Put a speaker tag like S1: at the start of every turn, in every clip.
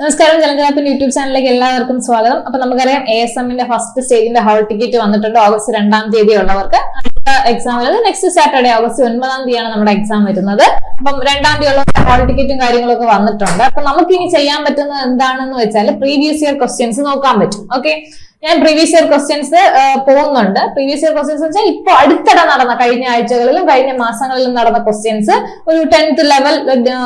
S1: നമസ്കാരം ജലജാപ്പിന്റെ യൂട്യൂബ് ചാനലിലേക്ക് എല്ലാവർക്കും സ്വാഗതം. അപ്പൊ നമുക്കറിയാം എ എസ് എമ്മിന്റെ ഫസ്റ്റ് സ്റ്റേജിന്റെ ഹോൾ ടിക്കറ്റ് വന്നിട്ടുണ്ട് ഓഗസ്റ്റ് രണ്ടാം തീയതി ഉള്ളവർക്ക്. അടുത്ത എക്സാം വരുന്നത് നെക്സ്റ്റ് സാറ്റർഡേ ഓഗസ്റ്റ് ഒൻപതാം തീയതിയാണ് നമ്മുടെ എക്സാം വരുന്നത്. അപ്പം രണ്ടാം തീയതി ഉള്ള ഹോൾ ടിക്കറ്റും കാര്യങ്ങളൊക്കെ വന്നിട്ടുണ്ട്. അപ്പൊ നമുക്ക് ഇനി ചെയ്യാൻ പറ്റുന്നത് എന്താണെന്ന് വെച്ചാൽ പ്രീവിയസ് ഇയർ ക്വസ്റ്റ്യൻസ് നോക്കാൻ പറ്റും. ഓക്കെ ഞാൻ പ്രീവിയസ് ഇയർ ക്വസ്റ്റ്യൻസ് പോകുന്നുണ്ട്. പ്രീവിയസ് ഇയർ ക്വസ്റ്റ്യൻസ് വെച്ചാൽ ഇപ്പൊ അടുത്തിടെ നടന്ന കഴിഞ്ഞ ആഴ്ചകളിലും കഴിഞ്ഞ മാസങ്ങളിലും നടന്ന ക്വസ്റ്റ്യൻസ് ഒരു ടെൻത്ത് ലെവൽ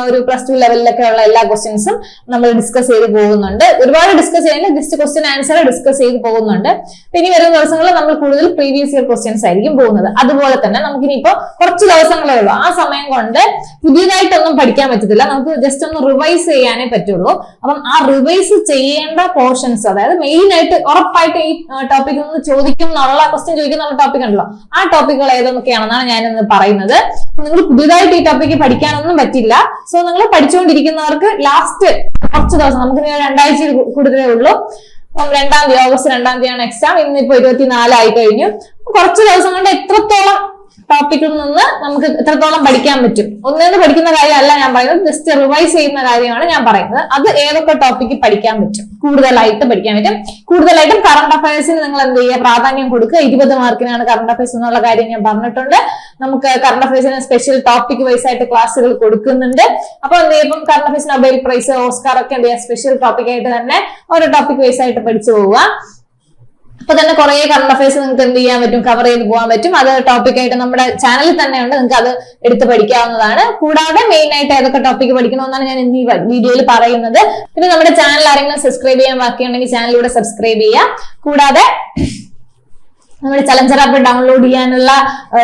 S1: ഒരു പ്ലസ് ടു ലെവലിലൊക്കെ ഉള്ള എല്ലാ ക്വസ്റ്റ്യൻസും നമ്മൾ ഡിസ്കസ് ചെയ്ത് പോകുന്നുണ്ട്. ഒരുപാട് ഡിസ്കസ് ചെയ്യുന്നത് ജസ്റ്റ് ക്വസ്റ്റ്യൻ ആൻസർ ഡിസ്കസ് ചെയ്ത് പോകുന്നുണ്ട്. ഇനി വരുന്ന ദിവസങ്ങളിൽ നമ്മൾ കൂടുതൽ പ്രീവിയസ് ഇയർ ക്വസ്റ്റ്യൻസ് ആയിരിക്കും പോകുന്നത്. അതുപോലെ തന്നെ നമുക്കിനിയിപ്പോ കുറച്ച് ദിവസങ്ങളേ ഉള്ളൂ. ആ സമയം കൊണ്ട് പുതിയതായിട്ടൊന്നും പഠിക്കാൻ പറ്റത്തില്ല. നമുക്ക് ജസ്റ്റ് ഒന്ന് റിവൈസ് ചെയ്യാനേ പറ്റുള്ളൂ. അപ്പം ആ റിവൈസ് ചെയ്യേണ്ട പോർഷൻസ് അതായത് മെയിൻ ആയിട്ട് ഉറപ്പായിട്ട് ഈ ടോപ്പിക് നിന്ന് ചോദിക്കും എന്നുള്ള ക്വസ്റ്റ്യൻ ചോദിക്കുന്ന ടോപ്പിക് ഉണ്ടല്ലോ. ആ ടോപ്പിക്കുകൾ ഏതൊക്കെയാണെന്നാണ് ഞാൻ ഇന്ന് പറയുന്നത്. നിങ്ങൾ പുതിയതായിട്ട് ഈ ടോപ്പിക്ക് പഠിക്കാനൊന്നും പറ്റില്ല. സോ നിങ്ങൾ പഠിച്ചുകൊണ്ടിരിക്കുന്നവർക്ക് ലാസ്റ്റ് കുറച്ച് ദിവസം നമുക്ക് രണ്ടാഴ്ച കൂടുതലേ ഉള്ളൂ. രണ്ടാം തീയതി ഓഗസ്റ്റ് രണ്ടാം തീയതിയാണ് എക്സാം ഇന്നിപ്പോ ഇരുപത്തിനാലായി കഴിഞ്ഞു. കുറച്ച് ദിവസം കൊണ്ട് എത്രത്തോളം ടോപ്പിക്കിൽ നിന്ന് നമുക്ക് എത്രത്തോളം പഠിക്കാൻ പറ്റും. ഒന്നേന്ന് പഠിക്കുന്ന കാര്യമല്ല ഞാൻ പറയുന്നത് ജസ്റ്റ് റിവൈസ് ചെയ്യുന്ന കാര്യമാണ് ഞാൻ പറയുന്നത്. അത് ഏതൊക്കെ ടോപ്പിക്ക് പഠിക്കാൻ പറ്റും കൂടുതലായിട്ട് പഠിക്കാൻ പറ്റും. കൂടുതലായിട്ടും കറണ്ട് അഫയേഴ്സിന് നിങ്ങൾ എന്ത് ചെയ്യുക? പ്രാധാന്യം കൊടുക്കുക. ഇരുപത് മാർക്കിനാണ് കറണ്ട് അഫയേഴ്സ് എന്നുള്ള കാര്യം ഞാൻ പറഞ്ഞിട്ടുണ്ട്. നമുക്ക് കറണ്ട് അഫയേഴ്സിന് സ്പെഷ്യൽ ടോപ്പിക് വൈസ് ആയിട്ട് ക്ലാസ്സുകൾ കൊടുക്കുന്നുണ്ട്. അപ്പൊ എന്ത് ചെയ്യും current affairs Nobel prize Oscar ഒക്കെ എന്ത് ചെയ്യുക? സ്പെഷ്യൽ ടോപ്പിക് ആയിട്ട് തന്നെ ഓരോ ടോപ്പിക് വൈസ് ആയിട്ട് പഠിച്ചു പോവുക. അപ്പൊ തന്നെ കുറെ കറണ്ട് അഫയേഴ്സ് നിങ്ങൾക്ക് എന്ത് ചെയ്യാൻ പറ്റും? കവർ ചെയ്ത് പോകാൻ പറ്റും. അത് ടോപ്പിക്കായിട്ട് നമ്മുടെ ചാനലിൽ തന്നെ ഉണ്ട് നിങ്ങൾക്ക് അത് എടുത്ത് പഠിക്കാവുന്നതാണ്. കൂടാതെ മെയിൻ ആയിട്ട് ഏതൊക്കെ ടോപ്പിക് പഠിക്കണമെന്നാണ് ഞാൻ ഈ വീഡിയോയിൽ പറയുന്നത്. പിന്നെ നമ്മുടെ ചാനൽ ആരെങ്കിലും സബ്സ്ക്രൈബ് ചെയ്യാൻ ബാക്കിയുണ്ടെങ്കിൽ ചാനലിലൂടെ സബ്സ്ക്രൈബ് ചെയ്യാം. കൂടാതെ നമ്മുടെ ചലഞ്ചർ ആപ്പ് ഡൗൺലോഡ് ചെയ്യാനുള്ള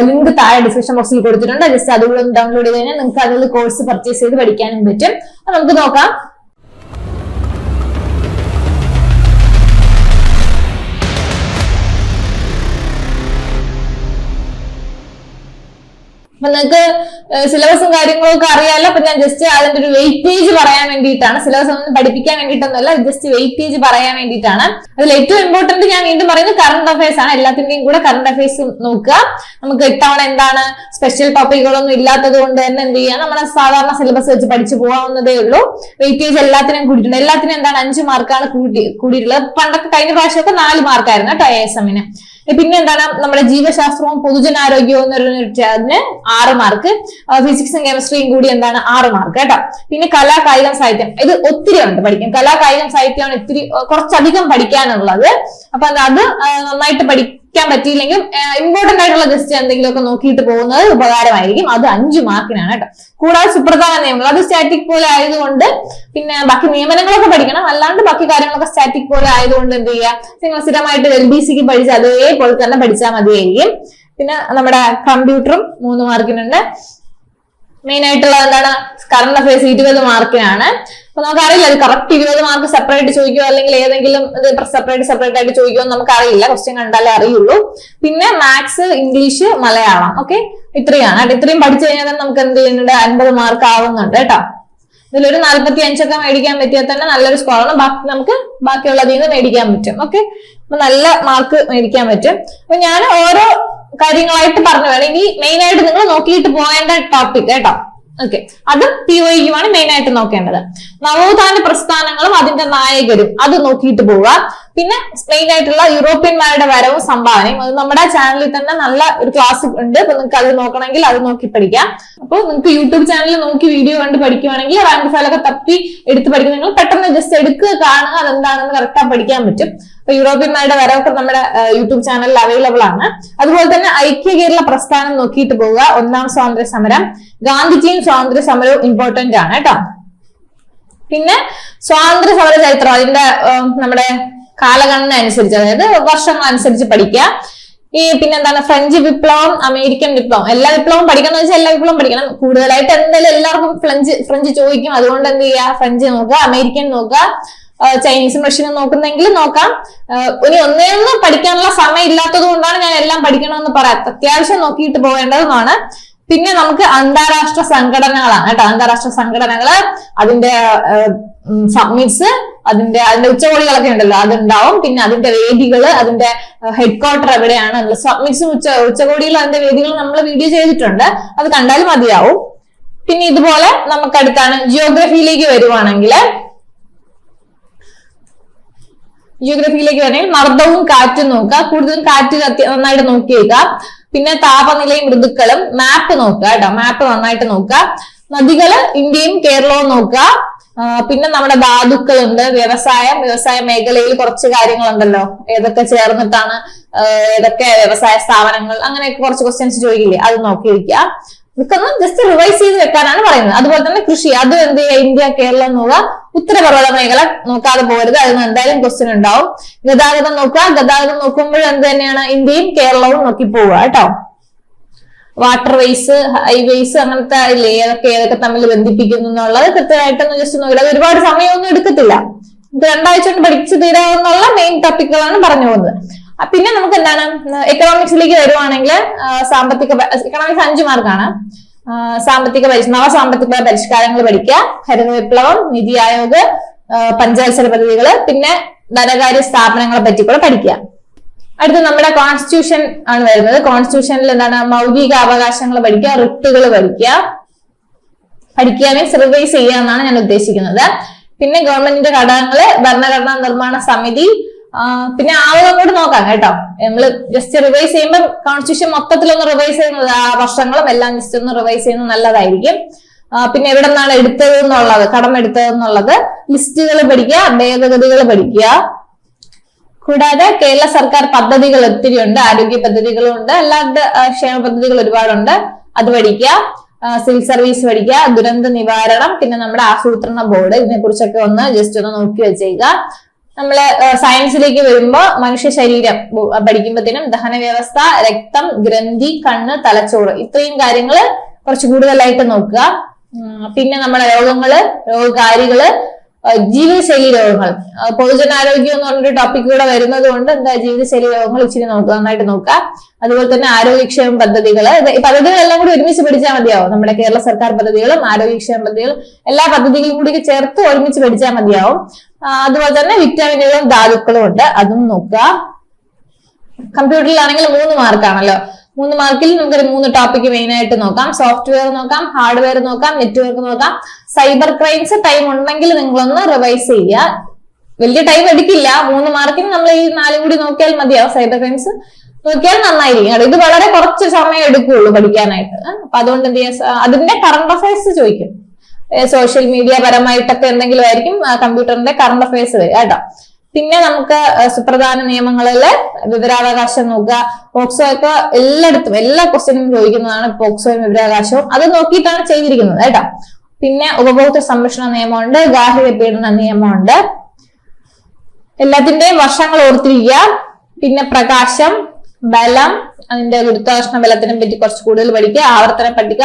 S1: ലിങ്ക് താഴെ ഡിസ്ക്രിപ്ഷൻ ബോക്സിൽ കൊടുത്തിട്ടുണ്ട്. ജസ്റ്റ് അതുകൂടെ ഡൗൺലോഡ് ചെയ്ത് കഴിഞ്ഞാൽ നിങ്ങൾക്ക് അതിൽ കോഴ്സ് പർച്ചേസ് ചെയ്ത് പഠിക്കാനും പറ്റും. നമുക്ക് നോക്കാം. നിങ്ങൾക്ക് സിലബസും കാര്യങ്ങളും ഒക്കെ അറിയാമല്ലോ അപ്പൊ ഞാൻ ജസ്റ്റ് അതിന്റെ ഒരു വെയിറ്റേജ് പറയാൻ വേണ്ടിയിട്ടാണ്. സിലബസ് ഒന്നും പഠിപ്പിക്കാൻ വേണ്ടിയിട്ടൊന്നുമല്ല. ജസ്റ്റ് വെയിറ്റേജ് പറയാൻ വേണ്ടിയിട്ടാണ്. അതിൽ ഏറ്റവും ഇമ്പോർട്ടന്റ് ഞാൻ വീണ്ടും പറയുന്നത് കറണ്ട് അഫയേഴ്സ് ആണ്. എല്ലാത്തിന്റെയും കൂടെ കറണ്ട് അഫയേഴ്സ് നോക്കുക. നമുക്ക് ഇത്തവണ എന്താണ് സ്പെഷ്യൽ ടോപ്പിക്കുകളൊന്നും ഇല്ലാത്തത് കൊണ്ട് തന്നെ എന്ത് ചെയ്യാം? നമ്മുടെ സാധാരണ സിലബസ് വെച്ച് പഠിച്ചു പോകാവുന്നതേ ഉള്ളൂ. വെയിറ്റേജ് എല്ലാത്തിനും കൂടിയിട്ടുണ്ട്. എല്ലാത്തിനും എന്താണ് അഞ്ച് മാർക്കാണ് കൂടി കൂടിയിട്ടുള്ളത്. പണ്ടൊക്കെ കഴിഞ്ഞ പ്രാവശ്യമൊക്കെ നാല് മാർക്കായിരുന്നു കേട്ടോ എ എസ് എമ്മിന് പിന്നെ എന്താണ് നമ്മുടെ ജീവശാസ്ത്രവും പൊതുജനാരോഗ്യവും എന്ന് പറഞ്ഞതിന് ആറ് മാർക്ക് ഫിസിക്സും കെമിസ്ട്രിയും കൂടി എന്താണ് ആറ് മാർക്ക് കേട്ടോ. പിന്നെ കലാ കായികം സാഹിത്യം. ഇത് ഒത്തിരി ഉണ്ട് പഠിക്കും കലാ കായികം സാഹിത്യമാണ് ഇത്തിരി കുറച്ചധികം പഠിക്കാനുള്ളത്. അപ്പൊ അത് നന്നായിട്ട് പഠിക്കാൻ പറ്റിയില്ലെങ്കിൽ ഇമ്പോർട്ടന്റ് ആയിട്ടുള്ള ജസ്റ്റ് എന്തെങ്കിലുമൊക്കെ നോക്കിയിട്ട് പോകുന്നത് ഉപകാരമായിരിക്കും. അത് അഞ്ചു മാർക്കിനാണ് കേട്ടോ. കൂടാതെ സുപ്രധാന നിയമങ്ങൾ. അത് സ്റ്റാറ്റിക് പോലെ ആയതുകൊണ്ട് പിന്നെ ബാക്കി നിയമനങ്ങളൊക്കെ പഠിക്കണം. അല്ലാണ്ട് ബാക്കി കാര്യങ്ങളൊക്കെ സ്റ്റാറ്റിക് പോലെ ആയതുകൊണ്ട് എന്ത് ചെയ്യുക നിങ്ങൾ സ്ഥിരമായിട്ട് എൽ ബി സിക്ക് പഠിച്ച് അതേപോലെ തന്നെ പഠിച്ചാൽ മതിയായിരിക്കും. പിന്നെ നമ്മുടെ കമ്പ്യൂട്ടറും മൂന്ന് മാർക്കിനുണ്ട്. മെയിൻ ആയിട്ടുള്ള എന്താണ്? കറണ്ട് അഫയേഴ്സ് ഇരുപത് മാർക്കിനാണ്. അപ്പൊ നമുക്കറിയില്ല അത് കറക്റ്റ് ഇരുപത് മാർക്ക് സെപ്പറേറ്റ് ചോദിക്കുമോ അല്ലെങ്കിൽ ഏതെങ്കിലും സെപ്പറേറ്റ് സെപ്പറേറ്റ് ആയിട്ട് ചോദിക്കുമോ നമുക്ക് അറിയില്ല ക്വസ്റ്റ്യൻ കണ്ടാലേ അറിയുള്ളൂ. പിന്നെ മാത്സ് ഇംഗ്ലീഷ് മലയാളം. ഓക്കെ ഇത്രയാണ്. കേട്ടോ ഇത്രയും പഠിച്ചു കഴിഞ്ഞാൽ തന്നെ നമുക്ക് എന്ത് ചെയ്യുന്നുണ്ട്? അൻപത് മാർക്ക് ആവുന്നുണ്ട് കേട്ടോ. ഇതിലൊരു നാല്പത്തി അഞ്ചൊക്കെ മേടിക്കാൻ പറ്റിയാൽ തന്നെ നല്ലൊരു സ്കോറാണ് ബാക്കി നമുക്ക് ബാക്കിയുള്ളതിൽ നിന്ന് മേടിക്കാൻ പറ്റും. ഓക്കെ അപ്പൊ നല്ല മാർക്ക് മേടിക്കാൻ പറ്റും. അപ്പൊ ഞാൻ ഓരോ കാര്യങ്ങളായിട്ട് പറഞ്ഞു വേണമെങ്കിൽ മെയിൻ ആയിട്ട് നിങ്ങൾ നോക്കിയിട്ട് പോകേണ്ട ടോപ്പിക് കേട്ടോ. ഓക്കെ അത് പി ഒ യുമാണ് മെയിൻ ആയിട്ട് നോക്കേണ്ടത്. നവോത്ഥാന പ്രസ്ഥാനങ്ങളും അതിന്റെ നായകരും. അത് നോക്കിയിട്ട് പോവുക. പിന്നെ മെയിൻ ആയിട്ടുള്ള യൂറോപ്യന്മാരുടെ വരവും സംഭാവനയും. അത് നമ്മുടെ ചാനലിൽ തന്നെ നല്ല ഒരു ക്ലാസ് ഉണ്ട്. അപ്പൊ നിങ്ങൾക്ക് അത് നോക്കണമെങ്കിൽ അത് നോക്കി പഠിക്കാം. അപ്പോൾ നിങ്ങൾക്ക് യൂട്യൂബ് ചാനലിൽ നോക്കി വീഡിയോ കണ്ട് പഠിക്കുവാണെങ്കിൽ റാങ്ക് ഫയലൊക്കെ തപ്പി എടുത്ത് പഠിക്കുന്ന നിങ്ങൾ പെട്ടെന്ന് ജസ്റ്റ് എടുക്കുക കാണുക അതെന്താണെന്ന് കറക്റ്റാ പഠിക്കാൻ പറ്റും. അപ്പൊ യൂറോപ്യന്മാരുടെ വരവൊക്കെ നമ്മുടെ യൂട്യൂബ് ചാനലിൽ അവൈലബിൾ ആണ്. അതുപോലെ തന്നെ ഐക്യ കേരള പ്രസ്ഥാനം നോക്കിയിട്ട് പോവുക. ഒന്നാം സ്വാതന്ത്ര്യ സമരം. ഗാന്ധിജിയും സ്വാതന്ത്ര്യ സമരവും ഇമ്പോർട്ടന്റ് ആണ് കേട്ടോ. പിന്നെ സ്വാതന്ത്ര്യ സമര ചരിത്രം. അതിന്റെ നമ്മുടെ കാലഗണന അനുസരിച്ച് അതായത് വർഷങ്ങൾ അനുസരിച്ച് പഠിക്കുക. ഈ പിന്നെന്താണ് ഫ്രഞ്ച് വിപ്ലവം അമേരിക്കൻ വിപ്ലവം എല്ലാ വിപ്ലവവും പഠിക്കണം വെച്ചാൽ എല്ലാ വിപ്ലവം പഠിക്കണം. കൂടുതലായിട്ട് എന്തായാലും എല്ലാവർക്കും ഫ്രഞ്ച് ഫ്രഞ്ച് ചോദിക്കും. അതുകൊണ്ട് എന്ത് ചെയ്യുക? ഫ്രഞ്ച് നോക്കുക അമേരിക്കൻ നോക്കുക ചൈനീസും റഷ്യനും നോക്കുന്നെങ്കിൽ നോക്കാം. ഇനി ഒന്നേ ഒന്നും പഠിക്കാനുള്ള സമയം ഇല്ലാത്തത് കൊണ്ടാണ് ഞാൻ എല്ലാം പഠിക്കണമെന്ന് പറയാം അത്യാവശ്യം നോക്കിയിട്ട് പോകേണ്ടതുമാണ്. പിന്നെ നമുക്ക് അന്താരാഷ്ട്ര സംഘടനകളാണ് കേട്ടോ. അന്താരാഷ്ട്ര സംഘടനകൾ അതിന്റെ സബ്മിറ്റ്സ് അതിന്റെ അതിന്റെ ഉച്ചകോടികളൊക്കെ ഉണ്ടല്ലോ. അതുണ്ടാവും. പിന്നെ അതിന്റെ വേദികൾ അതിന്റെ ഹെഡ് ക്വാർട്ടർ എവിടെയാണ് സബ്മിറ്റ്സും ഉച്ച ഉച്ചകോടികളും അതിന്റെ വേദികൾ നമ്മൾ വീഡിയോ ചെയ്തിട്ടുണ്ട്. അത് കണ്ടാലും മതിയാവും. പിന്നെ ഇതുപോലെ നമുക്ക് അടുത്താണ് ജിയോഗ്രഫിയിലേക്ക് വരുവാണെങ്കിൽ ജിയോഗ്രഫിയിലേക്ക് വരണമെങ്കിൽ മർദ്ദവും കാറ്റും നോക്കുക. കൂടുതലും കാറ്റ് നന്നായിട്ട് നോക്കി വെക്കുക പിന്നെ താപനിലയും ഋതുക്കളും മാപ്പ് നോക്കുക കേട്ടോ മാപ്പ് നന്നായിട്ട് നോക്കുക. നദികൾ ഇന്ത്യയും കേരളവും നോക്കുക. പിന്നെ നമ്മുടെ ധാതുക്കളുണ്ട്. വ്യവസായം വ്യവസായ മേഖലയിൽ കുറച്ച് കാര്യങ്ങളുണ്ടല്ലോ. ഏതൊക്കെ ചേർന്നിട്ടാണ് ഏതൊക്കെ വ്യവസായ സ്ഥാപനങ്ങൾ അങ്ങനെയൊക്കെ കുറച്ച് ക്വസ്റ്റ്യൻസ് ചോദിക്കില്ലേ? അത് നോക്കി ഇതൊക്കെ ജസ്റ്റ് റിവൈസ് ചെയ്ത് വെക്കാനാണ് പറയുന്നത്. അതുപോലെ തന്നെ കൃഷി അത് എന്ത് ഇന്ത്യ കേരളം എന്നുള്ള ഉത്തരപർവത മേഖല നോക്കാതെ പോകരുത്. അതിന് എന്തായാലും ക്വസ്റ്റ്യൻ ഉണ്ടാവും. ഗതാഗതം നോക്കുക. ഗതാഗതം നോക്കുമ്പോൾ എന്ത് തന്നെയാണ്? ഇന്ത്യയും കേരളവും നോക്കി പോവുക കേട്ടോ. വാട്ടർ വേസ് ഹൈവേസ് അങ്ങനത്തെ ഇല്ലേ ഏതൊക്കെ ഏതൊക്കെ തമ്മിൽ ബന്ധിപ്പിക്കുന്നു എന്നുള്ളത് കൃത്യമായിട്ടൊന്ന് ജസ്റ്റ് നോക്കില്ല. അത് ഒരുപാട് സമയമൊന്നും എടുക്കത്തില്ല. രണ്ടാഴ്ച കൊണ്ട് പഠിച്ചു തീരാവുന്നുള്ള മെയിൻ ടോപ്പിക്കുകളാണ് പറഞ്ഞു പോകുന്നത്. പിന്നെ നമുക്ക് എന്താണ് എക്കണോമിക്സിലേക്ക് വരുവാണെങ്കിൽ സാമ്പത്തിക എക്കണോമിക്സ് അഞ്ചു മാർക്കാണ്. സാമ്പത്തിക നവ സാമ്പത്തിക പരിഷ്കാരങ്ങൾ പഠിക്കുക ഹരിത വിപ്ലവം നിതി ആയോഗ് പഞ്ചവത്സര പദ്ധതികൾ പിന്നെ ധനകാര്യ സ്ഥാപനങ്ങളെ പറ്റി കൂടെ പഠിക്കുക അടുത്ത നമ്മുടെ കോൺസ്റ്റിറ്റ്യൂഷൻ ആണ് വരുന്നത്. കോൺസ്റ്റിറ്റ്യൂഷനിൽ എന്താണ് മൗലിക അവകാശങ്ങൾ പഠിക്കുക റിട്ടുകൾ പഠിക്കുക പഠിക്കുക മീൻസ് റിവൈസ് ചെയ്യുക എന്നാണ് ഞാൻ ഉദ്ദേശിക്കുന്നത്. പിന്നെ ഗവൺമെന്റിന്റെ ഘടകങ്ങൾ ഭരണഘടനാ നിർമ്മാണ സമിതി പിന്നെ ആളുകൾ അങ്ങോട്ട് നോക്കാം കേട്ടോ. നമ്മൾ ജസ്റ്റ് റിവൈസ് ചെയ്യുമ്പോൾ കോൺസ്റ്റിറ്റ്യൂഷൻ മൊത്തത്തിലൊന്ന് റിവൈസ് ചെയ്യുന്നത് ആ വർഷങ്ങളും എല്ലാം ജസ്റ്റ് ഒന്ന് റിവൈസ് ചെയ്യുന്നത് നല്ലതായിരിക്കും. പിന്നെ എവിടെ നിന്നാണ് എടുത്തത് എന്നുള്ളത് കടം എടുത്തത് എന്നുള്ളത് ലിസ്റ്റുകൾ പഠിക്കുക ഭേദഗതികൾ പഠിക്കുക. കൂടാതെ കേരള സർക്കാർ പദ്ധതികൾ ഒത്തിരി ഉണ്ട് ആരോഗ്യ പദ്ധതികളും ഉണ്ട് അല്ലാണ്ട് ക്ഷേമ പദ്ധതികൾ ഒരുപാടുണ്ട്. അത് പഠിക്കുക സിവിൽ സർവീസ് പഠിക്കുക ദുരന്ത നിവാരണം പിന്നെ നമ്മുടെ ആസൂത്രണ ബോർഡ് ഇതിനെ കുറിച്ചൊക്കെ ഒന്ന് ജസ്റ്റ് ഒന്ന് നോക്കി വെച്ചേക്കുക. നമ്മൾ സയൻസിലേക്ക് വരുമ്പോ മനുഷ്യ ശരീരം പഠിക്കുമ്പോഴത്തേനും ദഹന വ്യവസ്ഥ രക്തം ഗ്രന്ഥി കണ്ണ് തലച്ചോറ് ഇത്രയും കാര്യങ്ങൾ കുറച്ച് കൂടുതലായിട്ട് നോക്കുക. പിന്നെ നമ്മുടെ രോഗങ്ങൾ രോഗകാരികൾ ജീവിതശൈലി രോഗങ്ങൾ. പൊതുജനാരോഗ്യം എന്ന് പറഞ്ഞൊരു ടോപ്പിക് കൂടെ വരുന്നത് കൊണ്ട് എന്താ ജീവിതശൈലി രോഗങ്ങൾ ഇച്ചിരി നോക്കുക നന്നായിട്ട് നോക്കുക. അതുപോലെ തന്നെ ആരോഗ്യക്ഷേമ പദ്ധതികൾ പദ്ധതികളെല്ലാം കൂടി ഒരുമിച്ച് പഠിച്ചാൽ മതിയാവും. നമ്മുടെ കേരള സർക്കാർ പദ്ധതികളും ആരോഗ്യക്ഷേമ പദ്ധതികളും എല്ലാ പദ്ധതികളും കൂടി ചേർത്ത് ഒരുമിച്ച് പഠിച്ചാൽ മതിയാവും. അതുപോലെ തന്നെ വിറ്റാമിനുകളും ധാതുക്കളും ഉണ്ട്. അതും നോക്കുക. കമ്പ്യൂട്ടറിലാണെങ്കിൽ മൂന്ന് മാർക്കാണല്ലോ മൂന്ന് മാർക്കിൽ നമുക്കൊരു മൂന്ന് ടോപ്പിക് മെയിൻ ആയിട്ട് നോക്കാം. സോഫ്റ്റ്വെയർ നോക്കാം ഹാർഡ്വെയർ നോക്കാം നെറ്റ്വർക്ക് നോക്കാം. സൈബർ ക്രൈംസ് ടൈം ഉണ്ടെങ്കിൽ നിങ്ങളൊന്ന് റിവൈസ് ചെയ്യുക. വലിയ ടൈം എടുക്കില്ല. മൂന്ന് മാർക്കിന് നമ്മൾ ഈ നാലും കൂടി നോക്കിയാൽ മതിയാവും സൈബർ ക്രൈംസ് നോക്കിയാൽ നന്നായിരിക്കും ഇത് വളരെ കുറച്ച് സമയം എടുക്കുകയുള്ളൂ പഠിക്കാനായിട്ട്. അപ്പൊ അതുകൊണ്ട് എന്ത് അതിന്റെ കറണ്ട് അഫയേഴ്സ് ചോദിക്കും. സോഷ്യൽ മീഡിയ പരമായിട്ടൊക്കെ എന്തെങ്കിലും ആയിരിക്കും കമ്പ്യൂട്ടറിന്റെ കറണ്ട് അഫയേഴ്സ് വരിക കേട്ടോ. പിന്നെ നമുക്ക് സുപ്രധാന നിയമങ്ങളിൽ വിവരാവകാശം നോക്കുക. പോക്സോ ഒക്കെ എല്ലായിടത്തും എല്ലാ ക്വസ്റ്റ്യനും ചോദിക്കുന്നതാണ് പോക്സോയും വിവരാവകാശവും. അത് നോക്കിയിട്ടാണ് ചെയ്തിരിക്കുന്നത് കേട്ടോ. പിന്നെ ഉപഭോക്തൃ സംരക്ഷണ നിയമമുണ്ട് ഗാർഹിക പീഡന നിയമമുണ്ട്. എല്ലാത്തിന്റെയും വർഷങ്ങൾ ഓർത്തിരിക്കുക. പിന്നെ പ്രകാശം ബലം അതിന്റെ ഗുരുത്വാകർഷണ ബലത്തിനെ പറ്റി കുറച്ച് കൂടുതൽ പഠിക്കുക ആവർത്തന പട്ടിക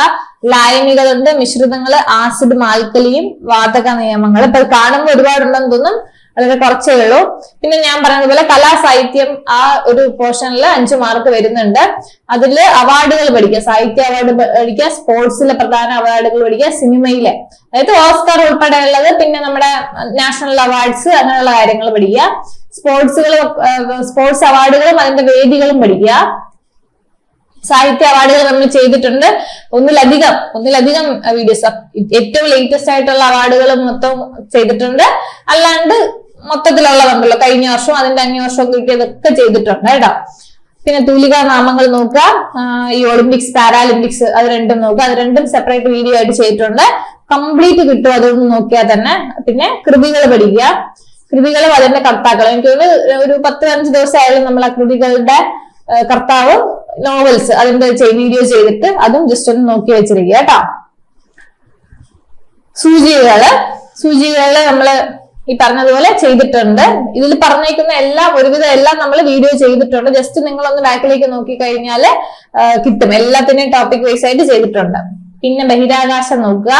S1: ലായനികളുണ്ട് മിശ്രിതങ്ങൾ ആസിഡ് മാൽക്കലിയും വാതക നിയമങ്ങൾ ഇപ്പൊ കാണുമ്പോൾ ഒരുപാടുണ്ടെന്ന് തോന്നും വളരെ കുറച്ചേ ഉള്ളൂ. പിന്നെ ഞാൻ പറഞ്ഞതുപോലെ പോലെ കലാസാഹിത്യം ആ ഒരു പോർഷനിൽ അഞ്ചു മാർക്ക് വരുന്നുണ്ട്. അതിൽ അവാർഡുകൾ പഠിക്കുക. സാഹിത്യ അവാർഡ് പഠിക്കുക സ്പോർട്സിലെ പ്രധാന അവാർഡുകൾ പഠിക്കുക സിനിമയിലെ. അതായത് ഓസ്കാർ ഉൾപ്പെടെയുള്ളത് പിന്നെ നമ്മുടെ നാഷണൽ അവാർഡ്സ് അങ്ങനെയുള്ള കാര്യങ്ങൾ പഠിക്കുക. സ്പോർട്സുകൾ സ്പോർട്സ് അവാർഡുകളും അതിന്റെ വേദികളും പഠിക്കുക. സാഹിത്യ അവാർഡുകൾ നമ്മൾ ചെയ്തിട്ടുണ്ട്. ഒന്നിലധികം ഒന്നിലധികം വീഡിയോസ് ഏറ്റവും ലേറ്റസ്റ്റ് ആയിട്ടുള്ള അവാർഡുകൾ മൊത്തം ചെയ്തിട്ടുണ്ട്. അല്ലാണ്ട് മൊത്തത്തിലുള്ളതുണ്ടല്ലോ കഴിഞ്ഞ വർഷം അതിന്റെ അഞ്ഞു വർഷം കിട്ടിയതൊക്കെ ചെയ്തിട്ടുണ്ട് കേട്ടോ. പിന്നെ തൂലിക നാമങ്ങൾ നോക്കുക. ഈ ഒളിമ്പിക്സ് പാരാലിമ്പിക്സ് അത് രണ്ടും നോക്കുക. അത് രണ്ടും സെപ്പറേറ്റ് വീഡിയോ ആയിട്ട് ചെയ്തിട്ടുണ്ട്. കംപ്ലീറ്റ് കിട്ടും അതൊന്നും നോക്കിയാൽ തന്നെ. പിന്നെ കൃതികൾ പഠിക്കുക. കൃതികളും അതിന്റെ കർത്താക്കളും എനിക്ക് ഒരു പത്ത് പതിനഞ്ച് ദിവസമായാലും നമ്മൾ ആ കൃതികളുടെ കർത്താവ് നോവൽസ് അതിന്റെ വീഡിയോ ചെയ്തിട്ട് അതും ജസ്റ്റ് ഒന്ന് നോക്കി വെച്ചിരിക്കുക കേട്ടോ. സൂചികകൾ സൂചികകൾ നമ്മൾ ഈ പറഞ്ഞതുപോലെ ചെയ്തിട്ടുണ്ട്. ഇതിൽ പറഞ്ഞേക്കുന്ന എല്ലാം ഒരുവിധം എല്ലാം നമ്മൾ വീഡിയോ ചെയ്തിട്ടുണ്ട്. ജസ്റ്റ് നിങ്ങളൊന്ന് ബാക്കിലേക്ക് നോക്കി കഴിഞ്ഞാൽ കിട്ടും. എല്ലാത്തിനെയും ടോപ്പിക് വൈസ് ആയിട്ട് ചെയ്തിട്ടുണ്ട്. പിന്നെ ബഹിരാകാശം നോക്കുക.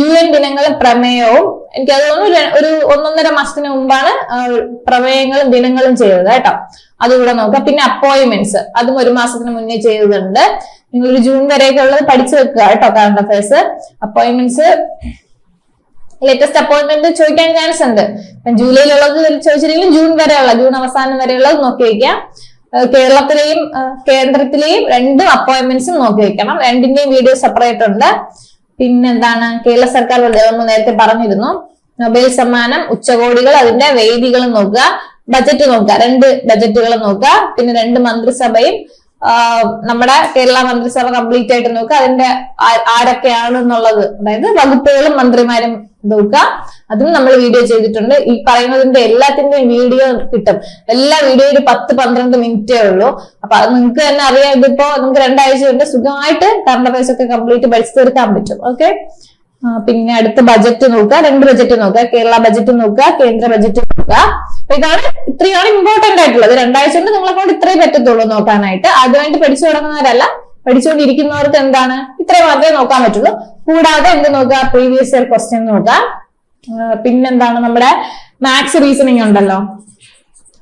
S1: യു എൻ ദിനങ്ങളും പ്രമേയവും. എനിക്ക് അത് തോന്നുന്നു ഒരു ഒന്നൊന്നര മാസത്തിന് മുമ്പാണ് പ്രമേയങ്ങളും ദിനങ്ങളും ചെയ്തത് കേട്ടോ. അതുകൂടെ നോക്കുക. പിന്നെ അപ്പോയിന്റ്മെന്റ്സ് അതും ഒരു മാസത്തിന് മുന്നേ ചെയ്തതുണ്ട്. നിങ്ങൾ ഒരു ജൂൺ വരെയൊക്കെ ഉള്ളത് പഠിച്ചു വെക്കുക കേട്ടോ current affairs appointments latest appointment ചോദിക്കാൻ ചാൻസ് ഉണ്ട്. ജൂലൈയിലുള്ളത് ചോദിച്ചില്ലെങ്കിലും ജൂൺ വരെയുള്ള ജൂൺ അവസാനം വരെയുള്ളത് നോക്കി ഏഹ് കേരളത്തിലെയും കേന്ദ്രത്തിലെയും രണ്ട് അപ്പോയിന്റ്മെന്റ്സും നോക്കി വെക്കണം. രണ്ടിന്റെയും വീഡിയോ സെപ്പറേറ്റ് ഉണ്ട്. പിന്നെന്താണ്? കേരള സർക്കാർ നമ്മൾ നേരത്തെ പറഞ്ഞിരുന്നു. നൊബേൽ സമ്മാനം ഉച്ചകോടികൾ അതിന്റെ വേദികൾ നോക്കുക ബജറ്റ് നോക്കുക രണ്ട് ബജറ്റുകൾ നോക്കുക. പിന്നെ രണ്ട് മന്ത്രിസഭയും നമ്മുടെ കേരള മന്ത്രിസഭ കംപ്ലീറ്റ് ആയിട്ട് നോക്കുക. അതിന്റെ ആരൊക്കെയാണ് എന്നുള്ളത് അതായത് വകുപ്പുകളും മന്ത്രിമാരും നോക്കുക. അതും നമ്മൾ വീഡിയോ ചെയ്തിട്ടുണ്ട്. ഈ പറയുന്നതിന്റെ എല്ലാത്തിന്റെയും വീഡിയോ കിട്ടും. എല്ലാ വീഡിയോയും ഒരു പത്ത് പന്ത്രണ്ട് മിനിറ്റേ ഉള്ളൂ. അപ്പൊ അത് നിങ്ങൾക്ക് തന്നെ അറിയാം. ഇതിപ്പോ നമുക്ക് രണ്ടാഴ്ച കൊണ്ട് സുഖമായിട്ട് കറണ്ട് അഫയേഴ്സ് ഒക്കെ കംപ്ലീറ്റ് പഠിച്ചു തീർക്കാൻ പറ്റും. ഓക്കെ പിന്നെ അടുത്ത ബജറ്റ് നോക്കുക. രണ്ട് ബജറ്റ് നോക്കുക. കേരള ബജറ്റ് നോക്കുക. കേന്ദ്ര ബജറ്റ് നോക്കുക. അപ്പൊ ഇതാണ് ഇത്രയാണ് ഇമ്പോർട്ടന്റ് ആയിട്ടുള്ളത്. രണ്ടാഴ്ച കൊണ്ട് നിങ്ങളെ കൊണ്ട് ഇത്രയും പറ്റത്തുള്ളൂ നോക്കാനായിട്ട്. അതുവേണ്ടി പഠിച്ചു തുടങ്ങുന്നവരല്ല. പഠിച്ചുകൊണ്ടിരിക്കുന്നവർക്ക് എന്താണ്? ഇത്ര മാത്രമേ നോക്കാൻ പറ്റുള്ളൂ. കൂടാതെ എന്ത് നോക്കുക? പ്രീവിയസ് ഇയർ ക്വസ്റ്റ്യൻ നോക്കുക. പിന്നെന്താണ് നമ്മുടെ മാത്സ് റീസണിങ് ഉണ്ടല്ലോ.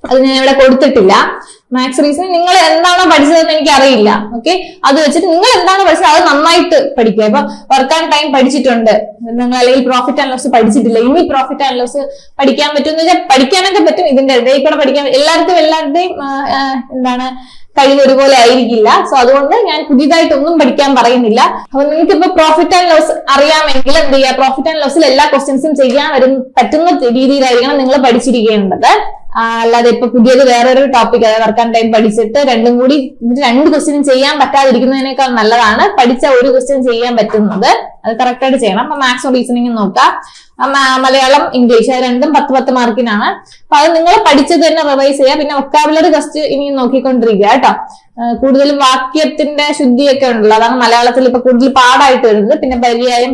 S1: അത് ഞാൻ ഇവിടെ കൊടുത്തിട്ടില്ല. മാത്സ് റീസണിങ് നിങ്ങൾ എന്താണോ പഠിച്ചതെന്ന് എനിക്ക് അറിയില്ല ഓക്കെ അത് വെച്ചിട്ട് നിങ്ങൾ എന്താണോ പഠിച്ചത് അത് നന്നായിട്ട് പഠിക്കുക. ഇപ്പൊ വർക്ക് ആൻഡ് ടൈം പഠിച്ചിട്ടുണ്ട്. നിങ്ങൾ അല്ലെങ്കിൽ പ്രോഫിറ്റ് ആൻഡ് ലോസ് പഠിച്ചിട്ടില്ല. ഇനി പ്രോഫിറ്റ് ആൻഡ് ലോസ് പഠിക്കാൻ പറ്റും എന്ന് വെച്ചാൽ പഠിക്കാനൊക്കെ പറ്റും. ഇതിന്റെ ഇടയിൽ കൂടെ പഠിക്കാൻ എല്ലാവർക്കും എല്ലാവരുടെയും എന്താണ് കഴിവ് ഒരുപോലെ ആയിരിക്കില്ല. സോ അതുകൊണ്ട് ഞാൻ പുതിയതായിട്ടൊന്നും പഠിക്കാൻ പറയുന്നില്ല. അപ്പൊ നിങ്ങൾക്ക് ഇപ്പൊ പ്രോഫിറ്റ് ആൻഡ് ലോസ് അറിയാമെങ്കിൽ എന്ത് ചെയ്യുക പ്രോഫിറ്റ് ആൻഡ് ലോസിൽ എല്ലാ ക്വസ്റ്റ്യൻസും ചെയ്യാൻ വരും പറ്റുന്ന രീതിയിലായിരിക്കണം നിങ്ങൾ പഠിച്ചിരിക്കേണ്ടത്. അല്ലാതെ ഇപ്പൊ പുതിയത് വേറൊരു ടോപ്പിക് അതായത് വർക്ക് ആൻഡ് ടൈം പഠിച്ചിട്ട് രണ്ടും കൂടി രണ്ട് ക്വസ്റ്റ്യൻ ചെയ്യാൻ പറ്റാതിരിക്കുന്നതിനേക്കാൾ നല്ലതാണ് പഠിച്ച ഒരു ക്വസ്റ്റ്യൻ ചെയ്യാൻ പറ്റുന്നത്. അത് കറക്റ്റ് ആയിട്ട് ചെയ്യണം. അപ്പൊ മാത്സും റീസണിങ്ങും നോക്കാം മലയാളം ഇംഗ്ലീഷ് രണ്ടും പത്ത് പത്ത് മാർക്കിനാണ് അപ്പൊ അത് നിങ്ങൾ പഠിച്ചത് തന്നെ റിവൈസ് ചെയ്യുക. പിന്നെ ഒക്കാബുലറി ജസ്റ്റ് ഇനി നോക്കിക്കൊണ്ടിരിക്കുക കേട്ടോ. കൂടുതലും വാക്യത്തിന്റെ ശുദ്ധിയൊക്കെ ഉണ്ടല്ലോ. അതാണ് മലയാളത്തിൽ ഇപ്പൊ കൂടുതൽ പാടായിട്ട് വരുന്നത്. പിന്നെ പര്യായം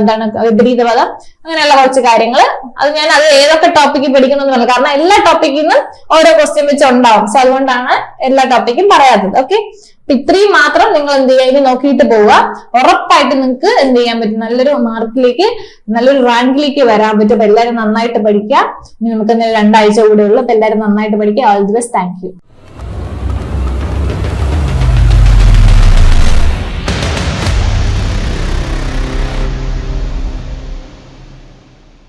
S1: എന്താണ് വിപരീതപദം അങ്ങനെയുള്ള കുറച്ച് കാര്യങ്ങൾ. അത് ഞാൻ അത് ഏതൊക്കെ ടോപ്പിക്ക് പഠിക്കണമെന്ന് പറഞ്ഞു. കാരണം എല്ലാ ടോപ്പിക്കിൽ നിന്നും ഓരോ ക്വസ്റ്റ്യൻ വെച്ച് ഉണ്ടാവും. സോ അതുകൊണ്ടാണ് എല്ലാ ടോപ്പിക്കും പറയാത്തത്. ഓക്കെ ഇത്രയും മാത്രം നിങ്ങൾ എന്ത് ചെയ്യുക ഇനി നോക്കിയിട്ട് പോവുക. ഉറപ്പായിട്ട് നിങ്ങൾക്ക് എന്ത് ചെയ്യാൻ പറ്റും? നല്ലൊരു മാർക്കിലേക്ക് നല്ലൊരു റാങ്കിലേക്ക് വരാൻ പറ്റും. എല്ലാവരും നന്നായിട്ട് പഠിക്കുക. നമുക്ക് രണ്ടാഴ്ച കൂടെ ഉള്ളൂ. അപ്പൊ എല്ലാവരും നന്നായിട്ട് പഠിക്കുക. All the best. Thank you.